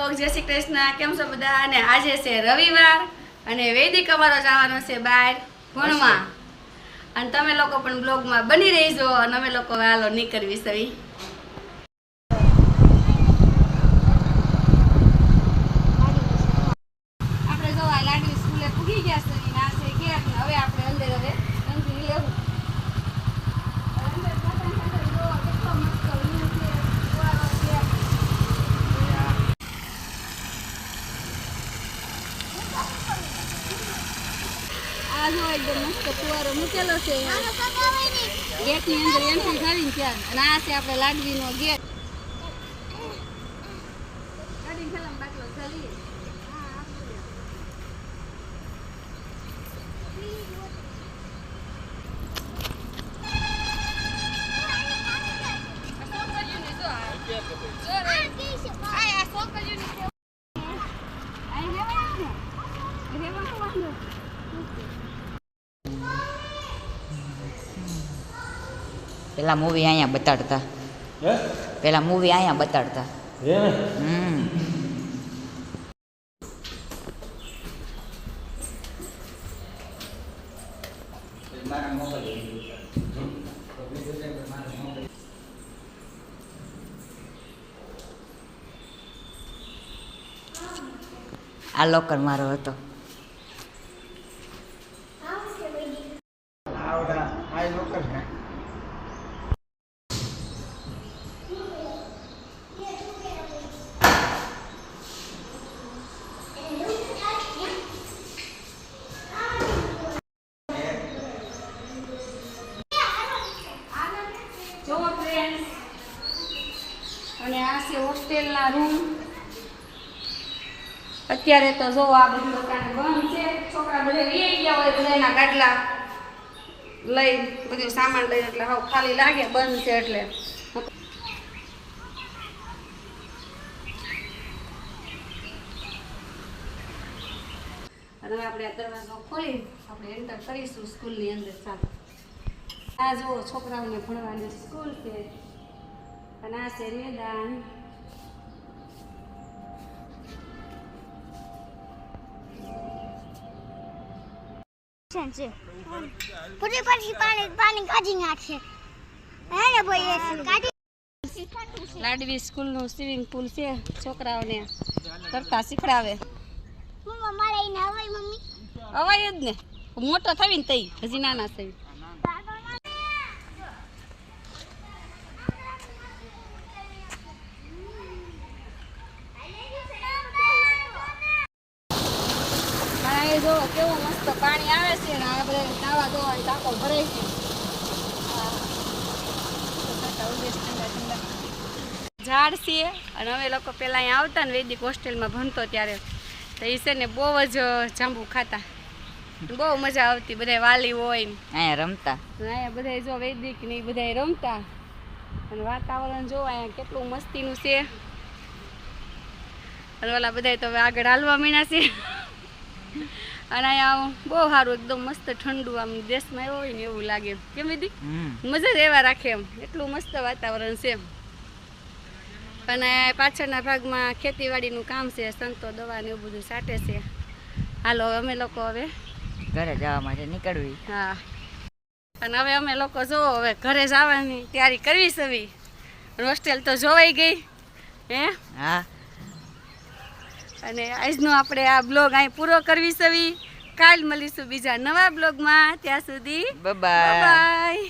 Blog જય શ્રી કૃષ્ણ. કેમ છો બધા? અને આજે છે રવિવાર અને વૈદિક અમારો જવાનો છે બહાર ભણવા અને તમે લોકો પણ બ્લોગમાં બની રહીજો અને અમે લોકો હાલો નીકળવી સવી આપણે જો આ લાડવી સ્કૂલે પૂગી ગયા છે અને આ છે ગેટ ને હવે આપણે અંદર હવે અંદર લેવું અંદર પાછળ પાછળ જો કેટલો મસ્ત view છે, ફુવારો છે. આ જો એકદમ મસ્ત ફુવારો મૂકેલો છે. ગેટની અંદર એન્ટ્રી થવી ત્યાં અને આ છે આપણે લાડવીનો ગેટ. Thank ખેલામ પેલા મૂવી અહીંયા બતાડતા. પેલા મૂવી અહીંયા બતાડતા. હમ. આ લોકર મારો હતો. જોવો અને આ છે હોસ્ટેલના રૂમ અત્યારે તો જો આ બધું દુકાન બંધ છે. છોકરા બધા રહી ગયા હોય, બધાના ગાડલા લઈ બધું સામાન લઈ એટલે હવે ખાલી લાગે, બંધ છે એટલે. હવે આપણે આ દરવાજો ખોલી, આપણે એન્ટર કરીશું સ્કૂલની અંદર ચાલો આ જુઓ, છોકરાઓને ભણવાની સ્કૂલ છે. અને આ છે દાન. છે. પછી પછી પાણી પાણી કાઢી નાખશે હે ને ભાઈ કાઢી? લાડવી સ્કૂલનું સ્વિમિંગ પુલ છે છોકરાઓને કરતા શીખડાવે. મમ્મા મારે એને હવાઈ મમ્મી. અવાય જ ને. મોટો થઈને તઈ હજી નાના થઈ આ એ જો કેવું મસ્ત પાણી આવે છે ને આ બધા નાવા ધોવાની ટાંકો ભરાય છે. ઝાડ છે અને અમે લોકો પહેલાં અહીંયા આવતા ને વૈદિક હોસ્ટેલમાં ભણતો ત્યારે તો એ છે ને બહુ જ જાંબુ ખાતા. બહુ મજા આવતી બધા વાલી હોય ને. અહીંયા રમતા. અહીંયા બધા જો વૈદિક ને એ બધા રમતા. અને વાતાવરણ જો અહીંયા કેટલું મસ્તીનું છે. અને ઓલા બધા તો હવે આગળ હાલવા માંડ્યા છે. અને અહીંયા બહુ સારું એકદમ મસ્ત ઠંડુ આમ દેશમાં એવું હોય ને એવું લાગે. કેમ વિધિ? મજા જ એવા રાખે એમ. એટલું મસ્ત વાતાવરણ છે અને પાછળના ભાગમાં ખેતીવાડીનું કામ છે સંતો દવા ને એવું બધું સાટે છે. હાલો હવે અમે લોકો હવે ઘરે જવા માટે નીકળવી. હા. અને હવે અમે લોકો જો હવે ઘરે જવાની તૈયારી કરવી સવી હોસ્ટેલ તો જોવાઈ ગઈ. હે? હા. અને આજનો આપણે આ બ્લોગ અહીં પૂરો કરવી સવી. કાલ મળીશું બીજા નવા બ્લોગમાં. ત્યાં સુધી બાય